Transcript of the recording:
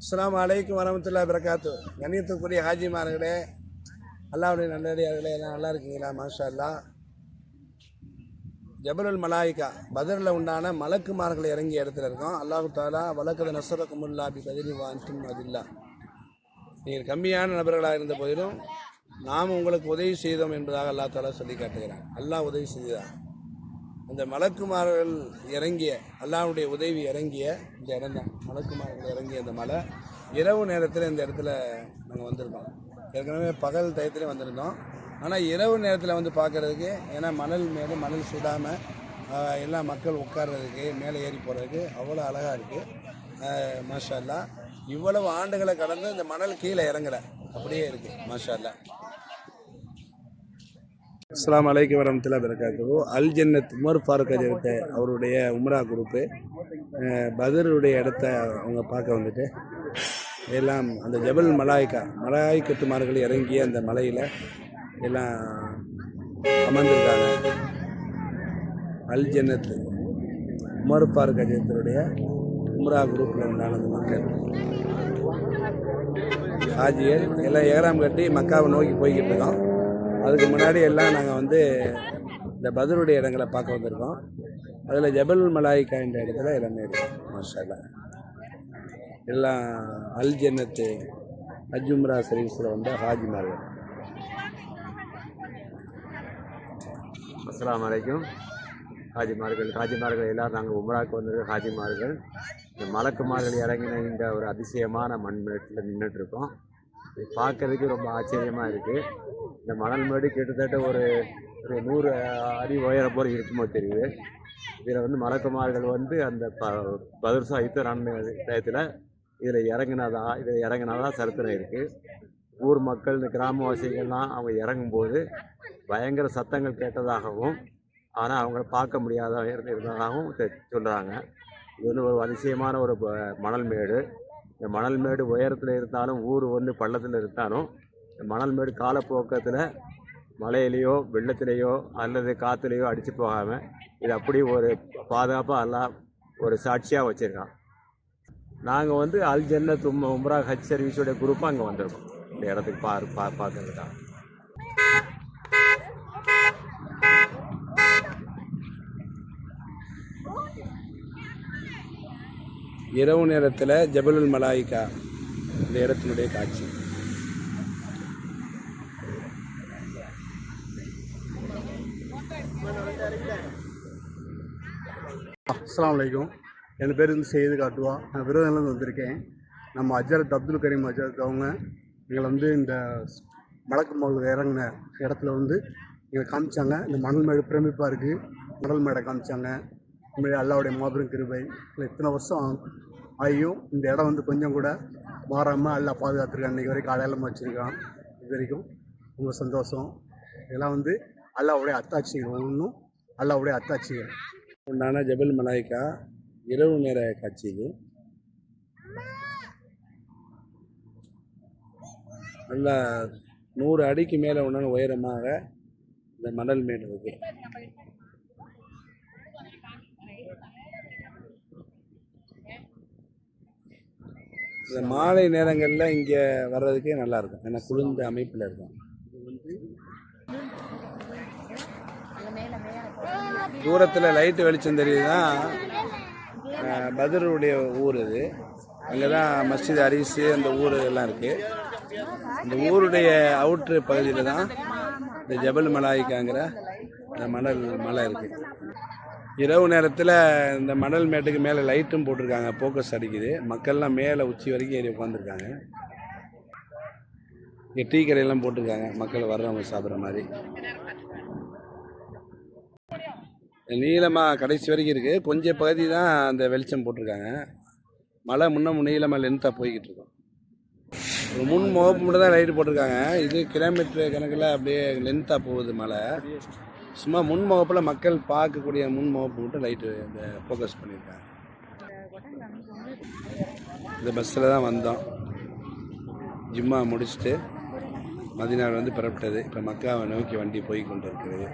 அஸ்லாம் அலைக்கும் வரமத்துல்லா பிரகாத்து கண்ணியத்துக்குரிய ஹாஜிமார்களே அல்லாவுடைய நல்லடியார்களே எல்லாம் நல்லா இருக்கீங்களா? மாஷா அல்லா ஜபலுல் மலாய்கா பதரில் உண்டான மலக்குமார்கள் இறங்கிய இடத்துல இருக்கோம். அல்லாஹு தாலா வழக்கத நசரக்குமுல்லா அப்படி பதிரி வான்டும் அதில்லா. நீங்கள் கம்மியான நபர்களாக இருந்த போதிலும் நாம் உங்களுக்கு உதவி செய்தோம் என்பதாக அல்லா தாலா சொல்லி காட்டுகிறான். அல்லாஹ் உதவி செய்தான் அந்த மலக்குமார்கள் இறங்கிய அல்லாவுடைய உதவி இறங்கிய இந்த இடம் தான் மலக்குமார்கள் இறங்கிய அந்த மலை. இரவு நேரத்தில் இந்த இடத்துல நாங்கள் வந்திருக்கோம். ஏற்கனவே பகல் டயத்துல வந்திருந்தோம். ஆனால் இரவு நேரத்தில் வந்து பார்க்குறதுக்கு ஏன்னா மணல் மேலே மணல் சுடாமல் எல்லா மக்கள் உட்கார்றதுக்கு மேலே ஏறி போகிறதுக்கு அவ்வளோ அழகாக இருக்குது மாஷா இவ்வளவு ஆண்டுகளை கடந்து இந்த மணல் கீழே இறங்கலை. அப்படியே இருக்குது மாஷா அஸ்லாம் அலைக்கு வரமத்துல வரகாத்து அல் ஜன்னத் உமர் ஃபாரூக் அஜரத்தை அவருடைய உம்ரா குரூப்பு. பதருடைய இடத்த அவங்க பார்க்க வந்துட்டு எல்லாம் அந்த ஜபல் மலாய்க்கா மலாய்க்கத்துமார்கள் இறங்கிய அந்த மலையில் எல்லாம் அமர்ந்திருக்காங்க. அல் ஜன்னத் உமர் ஃபாரூக் அஜரத்தினுடைய உம்ரா குரூப்பில் உண்டான அந்த மக்கள். ஹாஜியர் எல்லாம் ஏறாம் கட்டி மக்காவை நோக்கி போய்கிட்டு இருக்கோம். அதுக்கு முன்னாடி எல்லாம் நாங்கள் வந்து இந்த பதருடைய இடங்களை பார்க்க வந்திருக்கோம். அதில் ஜபல் மலாய்க்கா என்ற இடத்துல எல்லாமே இருக்கும் மாஷால்லா எல்லாம் அல் ஜன்னத்து அஜும்ரா சர்வீஸில் வந்த ஹாஜிமார்கள். அஸ்லாம் அலைக்கும். ஹாஜிமார்கள் ஹாஜிமார்கள் எல்லோரும் நாங்கள் உமராக்கு வந்திருக்க ஹாஜிமார்கள். இந்த மலக்குமார்கள் இறங்கின இந்த ஒரு அதிசயமான மண்மேட்டில் நின்றுட்டு இருக்கோம். இது பார்க்கறதுக்கு ரொம்ப ஆச்சரியமாக இருக்குது இந்த மணல் மேடு கிட்டத்தட்ட ஒரு ஒரு நூறு அடி உயரம் போல் இருக்குமோ தெரியுது. இதில் வந்து மலக்குமார்கள் வந்து அந்த ப பதிர்சா ரன் டயத்தில் இதில் இறங்கினதா இதில் இறங்கினதா சரித்திரம் இருக்குது ஊர் மக்கள் இந்த கிராமவாசிகள்லாம் அவங்க இறங்கும்போது பயங்கர சத்தங்கள் கேட்டதாகவும் ஆனால் அவங்கள பார்க்க முடியாத இருந்ததாகவும் சொல்கிறாங்க இது வந்து ஒரு அதிசயமான ஒரு மணல் மேடு. இந்த மணல் மேடு உயரத்தில் இருந்தாலும் ஊர் வந்து பள்ளத்தில் இருந்தாலும் இந்த மணல் மேடு காலப்போக்கத்தில் மழையிலையோ வெள்ளத்திலேயோ அல்லது காற்றுலையோ அடித்து போகாமல் இது அப்படி ஒரு பாதுகாப்பாக எல்லாம் ஒரு சாட்சியாக வச்சுருக்கான். நாங்கள் வந்து அல் ஜன்னத் உம் உம்ரா ஹஜ் சர்வீஸோட குரூப்பாக அங்கே வந்திருக்கோம். இந்த இடத்துக்கு பா பா பார்க்கறதுக்காக இரவு நேரத்தில் ஜபலுல் மலாய்க்கா இந்த இடத்தினுடைய காட்சி. அஸ்லாம் வலைக்கும் என் பேர் வந்து செய்து காட்டுவா. நான் விருதுலேருந்து வந்திருக்கேன். நம்ம அஜரத் அப்துல் கரீம் அஜரத் அவங்க எங்களை வந்து இந்த மலக்கு மகள் இறங்கின இடத்துல வந்து எங்களை காமிச்சாங்க. இந்த மணல் மேடு பிரமிப்பாக இருக்குது மணல் மேடை காமிச்சாங்க. உண்மையிலே அல்லாவுடைய மாபெரும் கிருபை. இல்லை இத்தனை வருஷம் ஆகியும் இந்த இடம் வந்து கொஞ்சம் கூட மாறாமல் அல்லா பாதுகாத்துருக்கான். இன்றைக்கி வரைக்கும் அடையாளமாக வச்சுருக்கான். இது வரைக்கும் ரொம்ப சந்தோஷம். இதெல்லாம் வந்து அல்லாவுடைய அத்தாட்சிகள். ஒன்றும் அல்லாவுடைய அத்தாட்சிகள். உண்டான ஜபல் மலாய்க்கா. இரவு நேர காட்சி இது. நல்லா நூறு அடிக்கு மேலே உண்டான உயரமாக இந்த மணல் மேடு இருக்குது இந்த மாலை நேரங்களில் இங்கே வர்றதுக்கே நல்லாயிருக்கும் ஏன்னா குளிர்ந்த அமைப்பில் இருக்கும். தூரத்தில் லைட்டு வெளிச்சம் தெரியுதுன்னா பதருடைய ஊர் இது அங்கே தான் மஸ்ஜித் அரிசி அந்த ஊர் எல்லாம் இருக்குது இந்த ஊருடைய அவுட்ரு பகுதியில் தான் இந்த ஜபல் மலாய்க்காங்கிற இந்த மணல் மலை இருக்குது இரவு நேரத்தில் இந்த மணல் மேட்டுக்கு மேலே லைட்டும் போட்டிருக்காங்க. ஃபோக்கஸ் அடிக்குது. மக்கள்லாம் மேலே உச்சி வரைக்கும் ஏறி உட்காந்துருக்காங்க இங்கே டீ கடையெல்லாம் போட்டிருக்காங்க. மக்கள் வர்றவங்க சாப்பிட்ற மாதிரி. நீளமாக கடைசி வரைக்கும் இருக்குது கொஞ்சம் பகுதி தான் அந்த வெளிச்சம் போட்டிருக்காங்க. மழை முன்ன நீளமாக லென்த்தாக போய்கிட்டு இருக்கோம். ஒரு முன் முகப்பு மட்டும் தான் லைட்டு போட்டிருக்காங்க. இது கிலோமீட்டர் கணக்கில் அப்படியே லென்த்தாக போகுது மழை. சும்மா முன்முகப்பில் மக்கள் பார்க்கக்கூடிய முன்முகப்பு மட்டும் லைட்டு இந்த ஃபோக்கஸ் பண்ணியிருக்காங்க. இந்த பஸ்ஸில் தான் வந்தோம். ஜிம்மா முடிச்சுட்டு மதினாவில் வந்து புறப்பட்டது. இப்போ மக்காவை நோக்கி வண்டி போய் கொண்டு இருக்கிறது